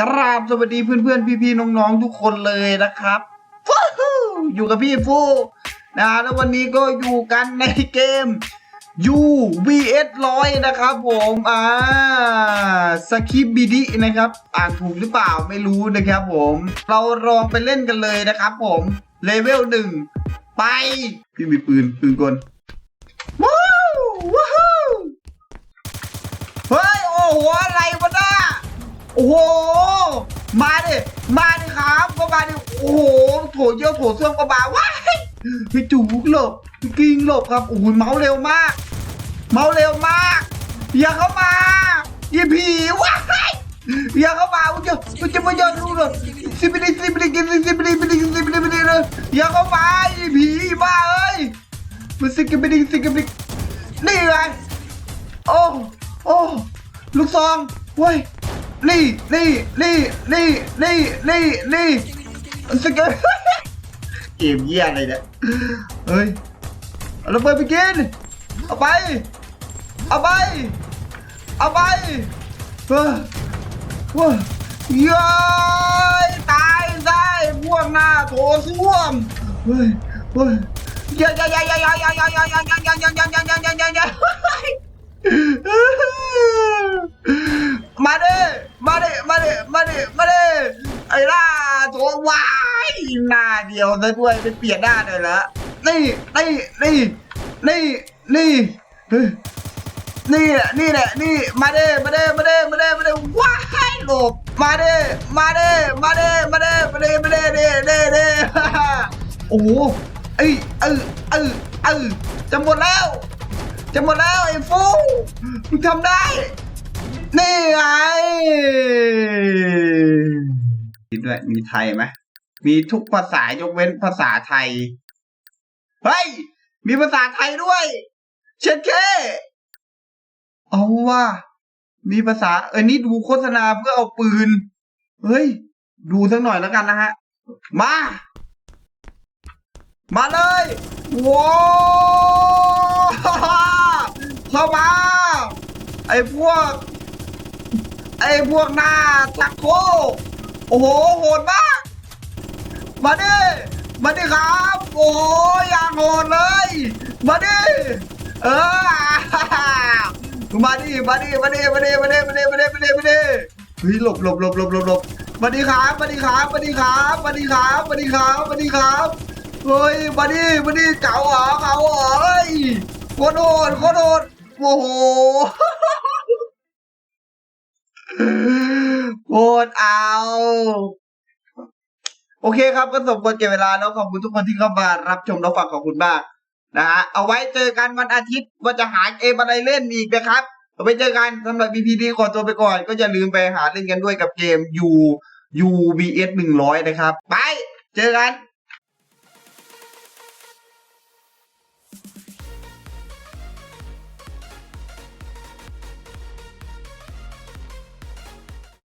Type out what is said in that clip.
กราบสวัสดีเพื่อนๆ พี่ๆ น้องๆ ทุกคนเลยนะครับฟูอยู่กับพี่ฟูนะแล้ววันนี้ก็อยู่กันในเกม U vs ร้อยนะครับผมอ่าสคิปบิดินะครับ อ่านถูกหรือเปล่าไม่รู้นะครับผม เราลองไปเล่นกันเลยนะครับผมเลเวลหนึ่งไปพี่มีปืนปืนกลว้าวว้าวเฮ้ย โอ้โห อะไรวะน่า โอ้โห มาดิ มาดิครับ ก็มาดิ โอ้โห โถเยี่ยวโถเส้วมก็มาว้ายพี่จูกหลบพี่กิ้งหลบครับ โอ้โหเมาเร็วมาก เมาเร็วมาก อย่าเข้ามาอย่าผีว้ายอย่าเข้ามาอุ้ยจะจะมาอย่ารู้เลยสิบลิสิบลิกินสิบลิสิบลิสิบลิสิบลิเลยอย่าเข้ามาอย่าผีบ้าเอ้ยมันสิกิบลิสิกิบลินี่ไงโอ้โอ้ลูกซองเว้ย นี่นี่นี่นี่นี่นี่นี่สกิบเกมเยี่ยอะไรเนี่ยเฮ้ยเอาระเบิดไปกินเอาไปเอาไปเอาไปเฮ้ยเฮ้ยย้ยตายได้พวกหน้าโถส้วมเฮ้ยเฮ้ยอย่าอย่าอย่าอย่าอย่าอย่าอย่าอย่าอย่าอย่าอย่าอย่าอย่าอย่าอย่าอย่ วายหน้าเดียวซะด้วยไปเปลี่ยนหน้าเลยละนี่นี่นี่นี่นี่นี่แหละนี่แหละนี่มาเด้มาเด้มาเด้มาเด้มาเด้ว้ายหลบมาเด้มาเด้มาเด้มาเด้มาเด้มาเด้เด้เด้เด้โอ้โหเอ้ยเออเออเออจะหมดแล้ว จะหมดแล้วไอ้ฟูมึงทำได้ ด้วยมีไทยไหมมีทุกภาษายกเว้นภาษาไทย เฮ้ย มีภาษาไทยด้วย เช็ดเคเอาว่า มีภาษา เออนี่ดูโฆษณาเพื่อเอาปืน เฮ้ย ดูสักหน่อยแล้วกันนะฮะ มา มาเลยว้าวเข้ามา ไอ้พวก ไอ้พวกหน้าทักโค โอ้โหโหดมาก มาดิมาดิครับ โอ้ยอย่างโหดเลย มาดิเออมาดิมาดิมาดิมาดิมาดิมาดิมาดิมาดิมาดิเฮ้ยหลบหลบหลบหลบหลบหลบมาดิครับมาดิครับมาดิครับมาดิครับมาดิครับมาดิครับเฮ้ยมาดิมาดิเก๋าเหรอเก๋าเหรอเฮ้ยโคตรโหดโคตรโหดโอ้โห โคตรเอา โอเคครับก็สมควรเก็บเวลาแล้วขอบคุณทุกคนที่เข้ามารับชมรับฟังขอบคุณมากนะฮะเอาไว้เจอกันวันอาทิตย์ว่าจะหาเกมอะไรเล่นอีกนะครับเอาไว้เจอกันสำหรับ BPD ขอตัวไปก่อน ก็อย่าลืมไปหาเล่นกันด้วยกับเกม U UBS หนึ่งร้อยนะครับ ไป เจอกัน